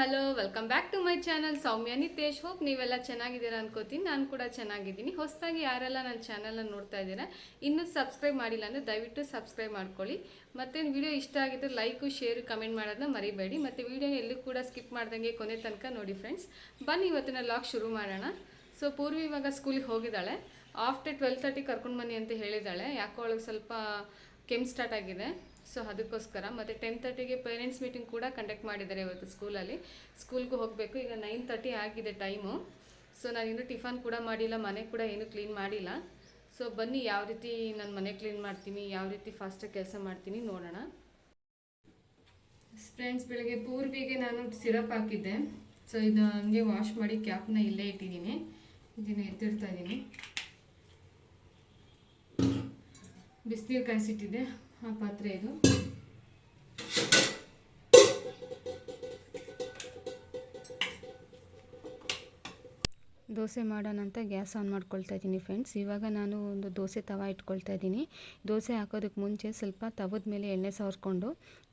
Hello welcome back to my channel Soumya, Nitesh. Hope ನೀವೆಲ್ಲ ಚೆನ್ನಾಗಿದ್ದೀರಾ ಅನ್ಕೋತೀನಿ. ನಾನು ಕೂಡ ಚೆನ್ನಾಗಿದ್ದೀನಿ. ಹೊಸದಾಗಿ ಯಾರೆಲ್ಲ ನನ್ನ ಚಾನಲನ್ನು ನೋಡ್ತಾ ಇದ್ದೀರಾ, ಇನ್ನೂ ಸಬ್ಸ್ಕ್ರೈಬ್ ಮಾಡಿಲ್ಲ ಅಂದರೆ ದಯವಿಟ್ಟು ಸಬ್ಸ್ಕ್ರೈಬ್ ಮಾಡ್ಕೊಳ್ಳಿ. ಮತ್ತು ವಿಡಿಯೋ ಇಷ್ಟ ಆಗಿದ್ರೆ ಲೈಕು ಶೇರು ಕಮೆಂಟ್ ಮಾಡೋದನ್ನ ಮರಿಬೇಡಿ. ಮತ್ತು ವಿಡಿಯೋನ ಎಲ್ಲೂ ಕೂಡ ಸ್ಕಿಪ್ ಮಾಡ್ದಂಗೆ ಕೊನೆ ತನಕ ನೋಡಿ ಫ್ರೆಂಡ್ಸ್ ಬನ್ನಿ, ಇವತ್ತಿನ ಲಾಗ್ ಶುರು ಮಾಡೋಣ. ಸೊ ಪೂರ್ವಿ ಇವಾಗ ಸ್ಕೂಲಿಗೆ ಹೋಗಿದ್ದಾಳೆ. ಆಫ್ಟರ್ ಟ್ವೆಲ್ ತರ್ಟಿ ಕರ್ಕೊಂಡು ಬನ್ನಿ ಅಂತ ಹೇಳಿದ್ದಾಳೆ. ಯಾಕೋ ಅವಳಿಗೆ ಸ್ವಲ್ಪ ಕೆಮ್ಮು ಸ್ಟಾರ್ಟ್ ಆಗಿದೆ. ಸೊ ಅದಕ್ಕೋಸ್ಕರ ಮತ್ತು ಟೆನ್ ತರ್ಟಿಗೆ ಪೇರೆಂಟ್ಸ್ ಮೀಟಿಂಗ್ ಕೂಡ ಕಂಡಕ್ಟ್ ಮಾಡಿದ್ದಾರೆ ಇವತ್ತು ಸ್ಕೂಲಲ್ಲಿ ಸ್ಕೂಲ್ಗೂ ಹೋಗಬೇಕು. ಈಗ ನೈನ್ ತರ್ಟಿ ಆಗಿದೆ ಟೈಮು ಸೊ ನಾನು ಇನ್ನೂ ಟಿಫನ್ ಕೂಡ ಮಾಡಿಲ್ಲ, ಮನೆ ಕೂಡ ಏನೂ ಕ್ಲೀನ್ ಮಾಡಿಲ್ಲ. ಸೊ ಬನ್ನಿ, ಯಾವ ರೀತಿ ನಾನು ಮನೆ ಕ್ಲೀನ್ ಮಾಡ್ತೀನಿ, ಯಾವ ರೀತಿ ಫಾಸ್ಟಾಗಿ ಕೆಲಸ ಮಾಡ್ತೀನಿ ನೋಡೋಣ. ಫ್ರೆಂಡ್ಸ್ ಬೆಳಗ್ಗೆ ಪೂರ್ವಿಗೆ ನಾನು ಸಿರಪ್ ಹಾಕಿದ್ದೆ. ಸೊ ಇದು ಹಂಗೆ ವಾಶ್ ಮಾಡಿ ಕ್ಯಾಪ್ನ ಇಲ್ಲೇ ಇಟ್ಟಿದ್ದೀನಿ. ಇದನ್ನು ಎತ್ತಿಡ್ತಾ ಇದ್ದೀನಿ. ಬಿಸಿನೀರು ಕಾಯಿಸಿಟ್ಟಿದ್ದೆ ಆ ಪಾತ್ರೆ ಇದು. ದೋಸೆ ಮಾಡೋಣ ಅಂತ ಗ್ಯಾಸ್ ಆನ್ ಮಾಡ್ಕೊಳ್ತಾ ಇದ್ದೀನಿ ಫ್ರೆಂಡ್ಸ್. ಇವಾಗ ನಾನು ಒಂದು ದೋಸೆ ತವ ಇಟ್ಕೊಳ್ತಾ ಇದ್ದೀನಿ. ದೋಸೆ ಹಾಕೋದಕ್ಕೆ ಮುಂಚೆ ಸ್ವಲ್ಪ ತವದ ಮೇಲೆ ಎಣ್ಣೆ ಸವರ್ಕೊಂಡು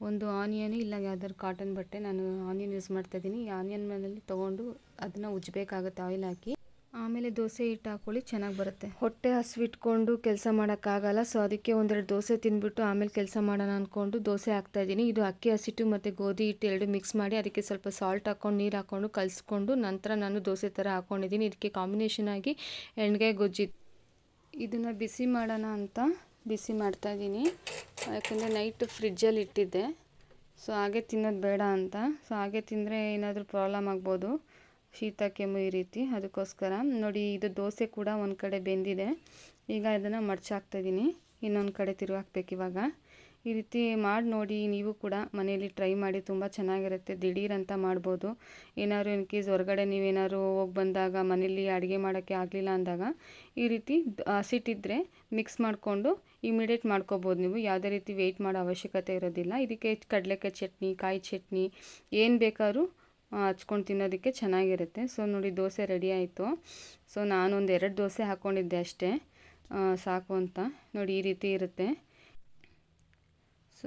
ಒಂದು ಆನಿಯನ್ ಇಲ್ಲ ಯಾವ್ದಾದ್ರು ಕಾಟನ್ ಬಟ್ಟೆ ನಾನು ಆನಿಯನ್ ಯೂಸ್ ಮಾಡ್ತಾ ಇದ್ದೀನಿ. ಈ ಆನಿಯನ್ ಮೇಲೆ ತೊಗೊಂಡು ಅದನ್ನು ಉಜ್ಜಬೇಕಾಗುತ್ತೆ ಆಯಿಲ್ ಹಾಕಿ. ಆಮೇಲೆ ದೋಸೆ ಹಿಟ್ಟು ಹಾಕೊಳ್ಳಿ, ಚೆನ್ನಾಗಿ ಬರುತ್ತೆ. ಹೊಟ್ಟೆ ಹಸಿವಿಟ್ಕೊಂಡು ಕೆಲಸ ಮಾಡೋಕ್ಕಾಗಲ್ಲ, ಸೊ ಅದಕ್ಕೆ ಒಂದೆರಡು ದೋಸೆ ತಿಂದ್ಬಿಟ್ಟು ಆಮೇಲೆ ಕೆಲಸ ಮಾಡೋಣ ಅಂದ್ಕೊಂಡು ದೋಸೆ ಹಾಕ್ತಾ ಇದ್ದೀನಿ. ಇದು ಅಕ್ಕಿ, ಹಸಿಟ್ಟು ಮತ್ತು ಗೋಧಿ ಹಿಟ್ಟು ಎರಡು ಮಿಕ್ಸ್ ಮಾಡಿ ಅದಕ್ಕೆ ಸ್ವಲ್ಪ ಸಾಲ್ಟ್ ಹಾಕ್ಕೊಂಡು ನೀರು ಹಾಕ್ಕೊಂಡು ಕಲಿಸ್ಕೊಂಡು ನಂತರ ನಾನು ದೋಸೆ ಥರ ಹಾಕ್ಕೊಂಡಿದ್ದೀನಿ ಇದಕ್ಕೆ ಕಾಂಬಿನೇಷನ್ ಆಗಿ ಎಣ್ಗಾಯಿ ಗೊಜ್ಜಿ ಇದನ್ನು ಬಿಸಿ ಮಾಡೋಣ ಅಂತ ಬಿಸಿ ಮಾಡ್ತಾ ಇದ್ದೀನಿ. ಯಾಕಂದರೆ ನೈಟ್ ಫ್ರಿಜ್ಜಲ್ಲಿ ಇಟ್ಟಿದ್ದೆ. ಸೊ ಹಾಗೆ ತಿನ್ನೋದು ಬೇಡ ಅಂತ. ಸೊ ಹಾಗೆ ತಿಂದರೆ ಏನಾದರೂ ಪ್ರಾಬ್ಲಮ್ ಆಗ್ಬೋದು. ಶೀತ ಕೆಮ್ಮು ಈ ರೀತಿ. ಅದಕ್ಕೋಸ್ಕರ ನೋಡಿ, ಇದು ದೋಸೆ ಕೂಡ ಒಂದು ಕಡೆ ಬೆಂದಿದೆ. ಈಗ ಇದನ್ನು ಮಡ್ಚಾಕ್ತಾಯಿದ್ದೀನಿ ಇನ್ನೊಂದು ಕಡೆ ತಿರುವಾಕ್ಬೇಕು ಇವಾಗ. ಈ ರೀತಿ ಮಾಡಿ ನೋಡಿ, ನೀವು ಕೂಡ ಮನೆಯಲ್ಲಿ ಟ್ರೈ ಮಾಡಿ, ತುಂಬ ಚೆನ್ನಾಗಿರುತ್ತೆ. ದಿಢೀರ್ ಅಂತ ಮಾಡ್ಬೋದು. ಏನಾದ್ರು ಇನ್ ಕೇಸ್ ಹೊರಗಡೆ ನೀವೇನಾದ್ರು ಹೋಗಿ ಬಂದಾಗ, ಮನೆಯಲ್ಲಿ ಅಡುಗೆ ಮಾಡೋಕ್ಕೆ ಆಗಲಿಲ್ಲ ಅಂದಾಗ, ಈ ರೀತಿ ಹಸಿಟ್ಟಿದ್ರೆ ಮಿಕ್ಸ್ ಮಾಡಿಕೊಂಡು ಇಮಿಡಿಯೇಟ್ ಮಾಡ್ಕೋಬೋದು ನೀವು. ಯಾವುದೇ ರೀತಿ ವೆಯ್ಟ್ ಮಾಡೋ ಅವಶ್ಯಕತೆ ಇರೋದಿಲ್ಲ. ಇದಕ್ಕೆ ಕಡಲೆಕಾಯಿ ಚಟ್ನಿ, ಕಾಯಿ ಚಟ್ನಿ, ಏನು ಬೇಕಾದ್ರೂ ಹಚ್ಕೊಂಡು ತಿನ್ನೋದಕ್ಕೆ ಚೆನ್ನಾಗಿರುತ್ತೆ. ಸೊ, ನೋಡಿ, ದೋಸೆ ರೆಡಿ ಆಯಿತು. ಸೊ, ನಾನೊಂದು ಎರಡು ದೋಸೆ ಹಾಕ್ಕೊಂಡಿದ್ದೆ ಅಷ್ಟೇ. ಸಾಕು ಅಂತ. ನೋಡಿ, ಈ ರೀತಿ ಇರುತ್ತೆ.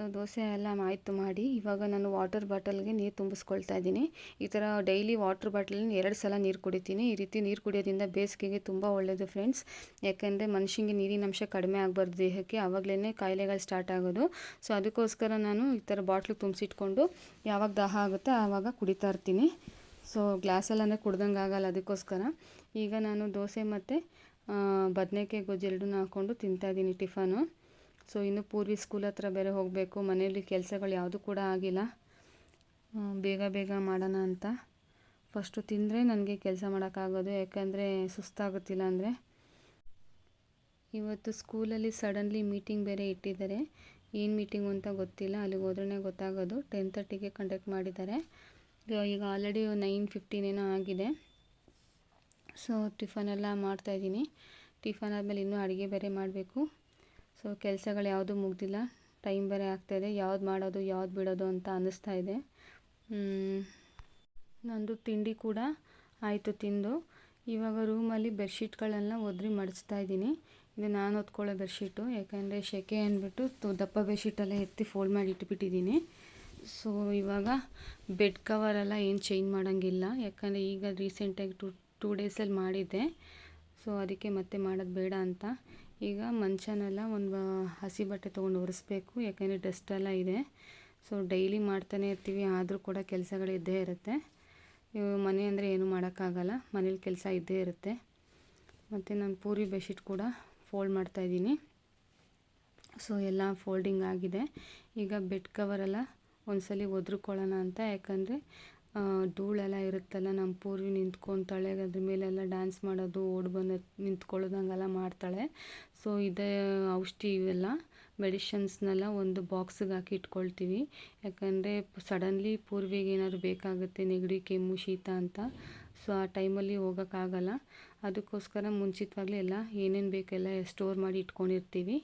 ಸೊ ದೋಸೆ ಎಲ್ಲ ಆಯಿತು ಮಾಡಿ ಇವಾಗ ನಾನು ವಾಟರ್ ಬಾಟಲ್ಗೆ ನೀರು ತುಂಬಿಸ್ಕೊಳ್ತಾ ಇದ್ದೀನಿ. ಈ ಥರ ಡೈಲಿ ವಾಟರ್ ಬಾಟಲಿನ ಎರಡು ಸಲ ನೀರು ಕುಡಿತೀನಿ. ಈ ರೀತಿ ನೀರು ಕುಡಿಯೋದ್ರಿಂದ ಬೇಸಿಗೆಗೆ ತುಂಬ ಒಳ್ಳೆಯದು ಫ್ರೆಂಡ್ಸ್ ಯಾಕೆಂದರೆ ಮನುಷ್ಯನಿಗೆ ನೀರಿನ ಅಂಶ ಕಡಿಮೆ ಆಗಬಾರ್ದು ದೇಹಕ್ಕೆ. ಆವಾಗಲೇ ಕಾಯಿಲೆಗಳು ಸ್ಟಾರ್ಟ್ ಆಗೋದು. ಸೊ ಅದಕ್ಕೋಸ್ಕರ ನಾನು ಈ ಥರ ಬಾಟ್ಲು ತುಂಬಿಸಿಟ್ಕೊಂಡು ಯಾವಾಗ ದಾಹ ಆಗುತ್ತೆ ಆವಾಗ ಕುಡಿತಾ ಇರ್ತೀನಿ. ಸೊ ಗ್ಲಾಸಲ್ಲಂದರೆ ಕುಡ್ದಂಗೆ ಆಗಲ್ಲ ಅದಕ್ಕೋಸ್ಕರ. ಈಗ ನಾನು ದೋಸೆ ಮತ್ತು ಬದನೆಕಾಯಿ ಗೊಜ್ಜು ಎರಡನ್ನೂ ಹಾಕ್ಕೊಂಡು ತಿಂತಾಯಿದ್ದೀನಿ ಟಿಫನು. ಸೊ ಇನ್ನು ಪೂರ್ವಿ ಸ್ಕೂಲ್ ಹತ್ರ ಬೇರೆ ಹೋಗಬೇಕು, ಮನೆಯಲ್ಲಿ ಕೆಲಸಗಳು ಯಾವುದೂ ಕೂಡ ಆಗಿಲ್ಲ. ಬೇಗ ಬೇಗ ಮಾಡೋಣ ಅಂತ. ಫಸ್ಟು ತಿಂದರೆ ನನಗೆ ಕೆಲಸ ಮಾಡೋಕ್ಕಾಗೋದು, ಯಾಕಂದರೆ ಸುಸ್ತಾಗುತ್ತಿಲ್ಲ ಅಂದರೆ. ಇವತ್ತು ಸ್ಕೂಲಲ್ಲಿ ಸಡನ್ಲಿ ಮೀಟಿಂಗ್ ಬೇರೆ ಇಟ್ಟಿದ್ದಾರೆ. ಏನು ಮೀಟಿಂಗ್ ಅಂತ ಗೊತ್ತಿಲ್ಲ, ಅಲ್ಲಿಗೆ ಹೋದ್ರೇ ಗೊತ್ತಾಗೋದು. ಟೆನ್ ತರ್ಟಿಗೆ ಕಂಡಕ್ಟ್ ಮಾಡಿದ್ದಾರೆ. ಈಗ ಆಲ್ರೆಡಿ ನೈನ್ ಫಿಫ್ಟೀನ್ ಏನೋ ಆಗಿದೆ. ಸೊ ಟಿಫನ್ ಎಲ್ಲ ಮಾಡ್ತಾಯಿದ್ದೀನಿ ಟಿಫನ್ ಆದಮೇಲೆ ಇನ್ನೂ ಅಡುಗೆ ಬೇರೆ ಮಾಡಬೇಕು. ಸೊ ಕೆಲಸಗಳು ಯಾವುದೂ ಮುಗ್ದಿಲ್ಲ. ಟೈಮ್ ಬೇರೆ ಆಗ್ತಾಯಿದೆ ಯಾವ್ದು ಮಾಡೋದು, ಯಾವ್ದು ಬಿಡೋದು ಅಂತ ಅನ್ನಿಸ್ತಾ ಇದೆ. ನಂದು ತಿಂಡಿ ಕೂಡ ಆಯಿತು ತಿಂದು. ಇವಾಗ ರೂಮಲ್ಲಿ ಬೆಡ್ಶೀಟ್ಗಳನ್ನ ಒದ್ರಿ ಮಡಿಸ್ತಾ ಇದ್ದೀನಿ. ಇದು ನಾನು ಹೊತ್ಕೊಳ್ಳೋ ಬೆಡ್ಶೀಟು. ಯಾಕೆಂದರೆ ಸೆಕೆ ಅಂದ್ಬಿಟ್ಟು ದಪ್ಪ ಬೆಡ್ಶೀಟೆಲ್ಲ ಎತ್ತಿ ಫೋಲ್ಡ್ ಮಾಡಿ ಇಟ್ಬಿಟ್ಟಿದ್ದೀನಿ. ಸೊ, ಇವಾಗ ಬೆಡ್ ಕವರೆಲ್ಲ ಏನು ಚೇಂಜ್ ಮಾಡೋಂಗಿಲ್ಲ. ಯಾಕಂದರೆ ಈಗ ರೀಸೆಂಟಾಗಿ ಟು, ಟೂ ಡೇಸಲ್ಲಿ ಮಾಡಿದ್ದೆ. ಸೊ, ಅದಕ್ಕೆ ಮತ್ತೆ ಮಾಡೋದು ಬೇಡ ಅಂತ. ಈಗ ಮಂಚನೆಲ್ಲ ಒಂದು ಹಸಿ ಬಟ್ಟೆ ತೊಗೊಂಡು ಒರೆಸ್ಬೇಕು, ಯಾಕೆಂದರೆ ಎಲ್ಲ ಇದೆ. ಸೊ ಡೈಲಿ ಮಾಡ್ತಾನೆ ಇರ್ತೀವಿ, ಆದರೂ ಕೂಡ ಕೆಲಸಗಳು ಇದ್ದೇ ಇರುತ್ತೆ. ಮನೆ ಅಂದರೆ ಏನು ಮಾಡೋಕ್ಕಾಗಲ್ಲ, ಮನೇಲಿ ಕೆಲಸ ಇದ್ದೇ ಇರುತ್ತೆ. ಮತ್ತು ನಾನು ಪೂರಿ ಬೆಡ್ಶೀಟ್ ಕೂಡ ಫೋಲ್ಡ್ ಮಾಡ್ತಾಯಿದ್ದೀನಿ ಸೊ ಎಲ್ಲ ಫೋಲ್ಡಿಂಗ್ ಆಗಿದೆ. ಈಗ ಬೆಡ್ ಕವರೆಲ್ಲ ಒಂದ್ಸಲಿ ಒದ್ರುಕೊಳ್ಳೋಣ ಅಂತ, ಯಾಕಂದರೆ ಧೂಳೆಲ್ಲ ಇರುತ್ತಲ್ಲ, ನಮ್ಮ ಪೂರ್ವಿ ನಿಂತ್ಕೊತಾಳೆ, ಅದ್ರ ಮೇಲೆಲ್ಲ ಡ್ಯಾನ್ಸ್ ಮಾಡೋದು, ಓಡಿ ಬಂದು ನಿಂತ್ಕೊಳ್ಳೋದಂಗೆಲ್ಲ ಮಾಡ್ತಾಳೆ. ಸೊ ಇದೇ ಔಷಧಿ ಇವೆಲ್ಲ, ಮೆಡಿಷನ್ಸ್ನೆಲ್ಲ ಒಂದು ಬಾಕ್ಸಿಗೆ ಹಾಕಿ ಇಟ್ಕೊಳ್ತೀವಿ. ಯಾಕಂದರೆ ಸಡನ್ಲಿ ಪೂರ್ವಿಗೆ ಏನಾದ್ರು ಬೇಕಾಗುತ್ತೆ, ನೆಗಡಿ, ಕೆಮ್ಮು, ಶೀತ ಅಂತ. ಸೊ ಆ ಟೈಮಲ್ಲಿ ಹೋಗೋಕ್ಕಾಗಲ್ಲ. ಅದಕ್ಕೋಸ್ಕರ ಮುಂಚಿತವಾಗಲೇ ಎಲ್ಲ ಏನೇನು ಬೇಕೆಲ್ಲ ಸ್ಟೋರ್ ಮಾಡಿ ಇಟ್ಕೊಂಡಿರ್ತೀವಿ.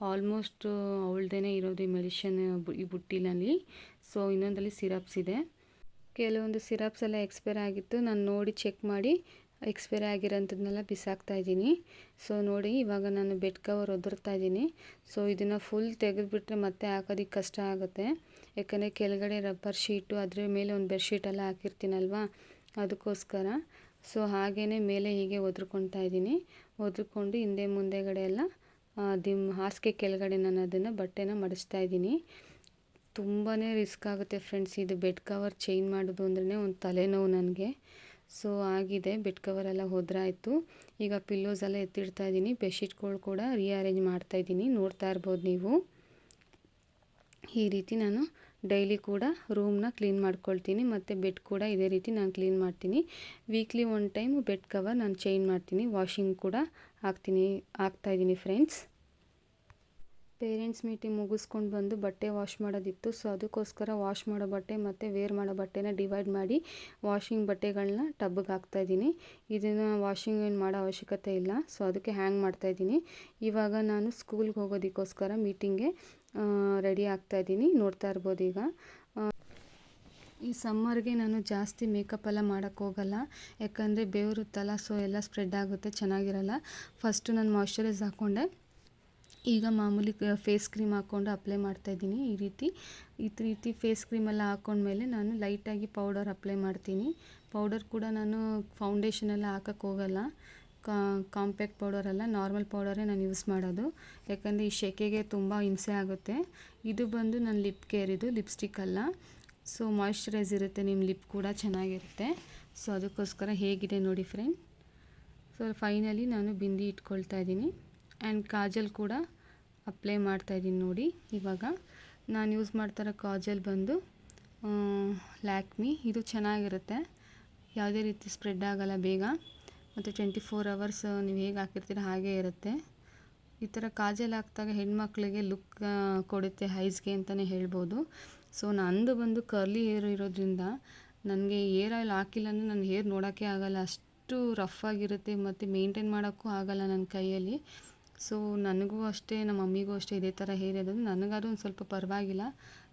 ಆಲ್ಮೋಸ್ಟ್ ಅವಳದೇ ಇರೋದು ಈ ಮೆಡಿಷನ್ ಈ ಬುಟ್ಟಿನಲ್ಲಿ. ಸೊ ಇನ್ನೊಂದಲ್ಲಿ ಸಿರಪ್ಸ್ ಇದೆ. ಕೆಲವೊಂದು ಸಿರಪ್ಸ್ ಎಲ್ಲ ಎಕ್ಸ್ಪೈರ್ ಆಗಿತ್ತು. ನಾನು ನೋಡಿ ಚೆಕ್ ಮಾಡಿ ಎಕ್ಸ್ಪೈರಿ ಆಗಿರೋಂಥದ್ದನ್ನೆಲ್ಲ ಬಿಸಾಕ್ತಾ ಇದ್ದೀನಿ. ಸೊ ನೋಡಿ, ಇವಾಗ ನಾನು ಬೆಡ್ ಕವರ್ ಒದರ್ತಾ ಇದ್ದೀನಿ. ಸೊ ಇದನ್ನು ಫುಲ್ ತೆಗೆದುಬಿಟ್ರೆ ಮತ್ತೆ ಹಾಕೋದಕ್ಕೆ ಕಷ್ಟ ಆಗುತ್ತೆ. ಯಾಕಂದರೆ ಕೆಳಗಡೆ ರಬ್ಬರ್ ಶೀಟು ಅದ್ರ ಮೇಲೆ ಒಂದು ಬೆಡ್ ಬೆಡ್ಶೀಟೆಲ್ಲ ಹಾಕಿರ್ತೀನಲ್ವಾ? ಅದಕ್ಕೋಸ್ಕರ. ಸೊ ಹಾಗೇ ಮೇಲೆ ಹೀಗೆ ಒದ್ರಕೊತಾ ಇದ್ದೀನಿ. ಒದ್ರಕೊಂಡು ಹಿಂದೆ ಮುಂದೆಗಡೆ ಎಲ್ಲ ದಿಮ್, ಹಾಸಿಗೆ ಕೆಳಗಡೆ ನಾನು ಅದನ್ನು ಬಟ್ಟೆನ ಮಡಿಸ್ತಾ ಇದ್ದೀನಿ. ತುಂಬಾ ರಿಸ್ಕ್ ಆಗುತ್ತೆ ಫ್ರೆಂಡ್ಸ್ ಇದು ಬೆಡ್ ಕವರ್ ಚೇಂಜ್ ಮಾಡೋದು ಅಂದ್ರೆ ಒಂದು ತಲೆನೋವು ನನಗೆ. ಸೊ ಆಗಿದೆ ಬೆಡ್ ಕವರೆಲ್ಲ ಹೋದ್ರಾಯಿತು. ಈಗ ಪಿಲ್ಲೋಸ್ ಎಲ್ಲ ಎತ್ತಿಡ್ತಾ ಇದ್ದೀನಿ. ಬೆಡ್ಶೀಟ್ಗಳು ಕೂಡ ರೀಅರೇಂಜ್ ಮಾಡ್ತಾ ಇದ್ದೀನಿ. ನೋಡ್ತಾ ಇರ್ಬೋದು ನೀವು. ಈ ರೀತಿ ನಾನು ಡೈಲಿ ಕೂಡ ರೂಮ್ನ ಕ್ಲೀನ್ ಮಾಡ್ಕೊಳ್ತೀನಿ. ಮತ್ತು ಬೆಡ್ ಕೂಡ ಇದೇ ರೀತಿ ನಾನು ಕ್ಲೀನ್ ಮಾಡ್ತೀನಿ. Weekly one time bed cover ನಾನು ಚೇಂಜ್ ಮಾಡ್ತೀನಿ. ವಾಷಿಂಗ್ ಕೂಡ ಹಾಕ್ತೀನಿ ಹಾಕ್ತಾಯಿದ್ದೀನಿ ಫ್ರೆಂಡ್ಸ್. ಪೇರೆಂಟ್ಸ್ ಮೀಟಿಂಗ್ ಮುಗಿಸ್ಕೊಂಡು ಬಂದು ಬಟ್ಟೆ ವಾಶ್ ಮಾಡೋದಿತ್ತು. ಸೊ, ಅದಕ್ಕೋಸ್ಕರ ವಾಶ್ ಮಾಡೋ ಬಟ್ಟೆ ಮತ್ತು ವೇರ್ ಮಾಡೋ ಬಟ್ಟೆನ ಡಿವೈಡ್ ಮಾಡಿ ವಾಷಿಂಗ್ ಬಟ್ಟೆಗಳನ್ನ ಟಬ್ಗೆ ಹಾಕ್ತಾಯಿದ್ದೀನಿ ಇದನ್ನು ವಾಷಿಂಗ್ ಏನು ಮಾಡೋ ಅವಶ್ಯಕತೆ ಇಲ್ಲ. ಸೊ, ಅದಕ್ಕೆ ಹ್ಯಾಂಗ್ ಮಾಡ್ತಾಯಿದ್ದೀನಿ ಇವಾಗ ನಾನು ಸ್ಕೂಲ್ಗೆ ಹೋಗೋದಕ್ಕೋಸ್ಕರ ಮೀಟಿಂಗ್ಗೆ ರೆಡಿ ಆಗ್ತಾಯಿದ್ದೀನಿ ನೋಡ್ತಾ ಇರ್ಬೋದು ಈಗ. ಈ ಸಮ್ಮರ್ಗೆ ನಾನು ಜಾಸ್ತಿ ಮೇಕಪ್ ಎಲ್ಲ ಮಾಡೋಕ್ಕೆ ಹೋಗಲ್ಲ. ಯಾಕಂದರೆ ಬೇವರುತ್ತಲ್ಲ ಸೊ ಎಲ್ಲ ಸ್ಪ್ರೆಡ್ ಆಗುತ್ತೆ, ಚೆನ್ನಾಗಿರಲ್ಲ. ಫಸ್ಟು ನಾನು ಮಾಯ್ಶ್ಚರೈಸ್ ಹಾಕ್ಕೊಂಡೆ ಈಗ ಮಾಮೂಲಿ ಫೇಸ್ ಕ್ರೀಮ್ ಹಾಕ್ಕೊಂಡು ಅಪ್ಲೈ ಮಾಡ್ತಾ ಇದ್ದೀನಿ ಈ ರೀತಿ. ಈ ರೀತಿ ಫೇಸ್ ಕ್ರೀಮೆಲ್ಲ ಹಾಕ್ಕೊಂಡ್ಮೇಲೆ ನಾನು ಲೈಟಾಗಿ ಪೌಡರ್ ಅಪ್ಲೈ ಮಾಡ್ತೀನಿ. ಪೌಡರ್ ಕೂಡ ನಾನು ಫೌಂಡೇಶನ್ ಎಲ್ಲ ಹಾಕಕ್ಕೆ ಹೋಗಲ್ಲ. ಕಾಂಪ್ಯಾಕ್ಟ್ ಪೌಡರಲ್ಲ ನಾರ್ಮಲ್ ಪೌಡರೇ ನಾನು ಯೂಸ್ ಮಾಡೋದು. ಯಾಕಂದರೆ ಈ ಶೆಕೆಗೆ ತುಂಬ ಹಿಂಸೆ ಆಗುತ್ತೆ. ಇದು ಬಂದು ನನ್ನ ಲಿಪ್ ಕೇರ್ ಇದು ಲಿಪ್ಸ್ಟಿಕ್ ಅಲ್ಲ. ಸೊ ಮಾಯ್ಶ್ಚರೈಸ್ ಇರುತ್ತೆ ನಿಮ್ಮ ಲಿಪ್ ಕೂಡ ಚೆನ್ನಾಗಿರುತ್ತೆ. ಸೊ ಅದಕ್ಕೋಸ್ಕರ ಹೇಗಿದೆ ನೋಡಿ ಫ್ರೆಂಡ್ ಸೊ ಫೈನಲಿ ನಾನು ಬಿಂದಿ ಇಟ್ಕೊಳ್ತಾ ಇದ್ದೀನಿ. ಆ್ಯಂಡ್ ಕಾಜಲ್ ಕೂಡ ಅಪ್ಲೈ ಮಾಡ್ತಾಯಿದ್ದೀನಿ ನೋಡಿ. ಇವಾಗ ನಾನು ಯೂಸ್ ಮಾಡ್ತಾರೋ ಕಾಜಲ್ ಬಂದು ಲ್ಯಾಕ್ಮಿ. ಇದು ಚೆನ್ನಾಗಿರುತ್ತೆ. ಯಾವುದೇ ರೀತಿ ಸ್ಪ್ರೆಡ್ ಆಗೋಲ್ಲ ಬೇಗ. ಮತ್ತು ಟ್ವೆಂಟಿ ಫೋರ್ ಅವರ್ಸ್ ನೀವು ಹೇಗೆ ಹಾಕಿರ್ತೀರ ಹಾಗೇ ಇರುತ್ತೆ. ಈ ಥರ ಕಾಜಲ್ ಹಾಕಿದಾಗ ಹೆಣ್ಮಕ್ಳಿಗೆ ಲುಕ್ ಕೊಡುತ್ತೆ ಹೈಸ್ಗೆ ಅಂತಲೇ ಹೇಳ್ಬೋದು. ಸೊ, ನಂದು ಬಂದು ಕರ್ಲಿ ಹೇರ್ ಇರೋದ್ರಿಂದ ನನಗೆ ಏರ್ ಆಯಿಲ್ ಹಾಕಿಲ್ಲ ಅಂದರೆ ನನ್ನ ಹೇರ್ ನೋಡೋಕ್ಕೆ ಆಗೋಲ್ಲ. ಅಷ್ಟು ರಫ್ ಆಗಿರುತ್ತೆ ಮತ್ತು ಮೇಂಟೈನ್ ಮಾಡೋಕ್ಕೂ ಆಗೋಲ್ಲ ನನ್ನ ಕೈಯಲ್ಲಿ. ಸೊ ನನಗೂ ಅಷ್ಟೇ, ನಮ್ಮ ಮಮ್ಮಿಗೂ ಅಷ್ಟೇ ಇದೇ ಥರ ಹೇರ್ ಇರೋದು. ನನಗಾದ್ರೂ ಒಂದು ಸ್ವಲ್ಪ ಪರವಾಗಿಲ್ಲ.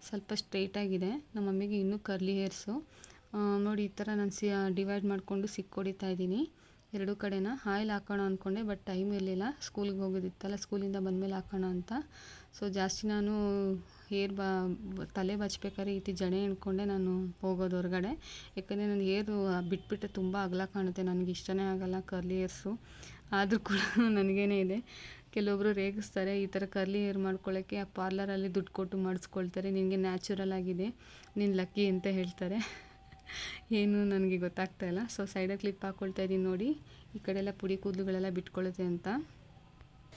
ಸ್ವಲ್ಪ ಸ್ಟ್ರೈಟಾಗಿದೆ ನಮ್ಮ ಮಮ್ಮಿಗೆ ಇನ್ನೂ ಕರ್ಲಿ ಹೇರ್ಸು ನೋಡಿ, ಈ ಥರ ನಾನು ಸಿ ಡಿವೈಡ್ ಮಾಡಿಕೊಂಡು ಸಿಕ್ಕೊಡಿತಾ ಇದ್ದೀನಿ. ಎರಡೂ ಕಡೆನ? ಆಯಿಲ್ ಹಾಕೋಣ ಅಂದ್ಕೊಂಡೆ ಬಟ್ ಟೈಮ್ ಇರಲಿಲ್ಲ. ಸ್ಕೂಲಿಗೆ ಹೋಗೋದಿತ್ತಲ್ಲ ಸ್ಕೂಲಿಂದ ಬಂದಮೇಲೆ ಹಾಕೋಣ ಅಂತ. ಸೊ ಜಾಸ್ತಿ ನಾನು ಹೇರ್ ಬಾ, ತಲೆ ಬಚ್ಬೇಕಾದ್ರೆ ಈ ರೀತಿ ಜಡೆ ಎಣ್ಕೊಂಡೆ ನಾನು ಹೋಗೋದು ಹೊರಗಡೆ. ಯಾಕಂದರೆ ನನ್ನ ಹೇರು ಬಿಟ್ಬಿಟ್ಟೆ ತುಂಬ ಅಗಲ ಕಾಣುತ್ತೆ. ನನಗೆ ಇಷ್ಟನೇ ಆಗೋಲ್ಲ ಕರ್ಲಿ ಹೇರ್ಸು ಆದರೂ ಕೂಡ ನನಗೇನೇ ಇದೆ. ಕೆಲವೊಬ್ಬರು ರೇಗಿಸ್ತಾರೆ, ಈ ಥರ ಕರ್ಲಿ ಹೇರ್ ಮಾಡ್ಕೊಳ್ಳೋಕ್ಕೆ ಆ ಪಾರ್ಲರಲ್ಲಿ ದುಡ್ಡು ಕೊಟ್ಟು ಮಾಡಿಸ್ಕೊಳ್ತಾರೆ. ನಿನಗೆ ನ್ಯಾಚುರಲ್ ಆಗಿದೆ, ನೀನು ಲಕ್ಕಿ ಅಂತ ಹೇಳ್ತಾರೆ. ಏನು ನನಗೆ ಗೊತ್ತಾಗ್ತಾ ಇಲ್ಲ. ಸೊ, ಸೈಡಲ್ಲಿ ಕ್ಲಿಪ್ ಹಾಕ್ಕೊಳ್ತಾ ಇದ್ದೀನಿ ನೋಡಿ. ಈ ಕಡೆ ಎಲ್ಲ ಪುಡಿ ಕೂದಲುಗಳೆಲ್ಲ ಬಿಟ್ಕೊಳ್ಳುತ್ತೆ ಅಂತ.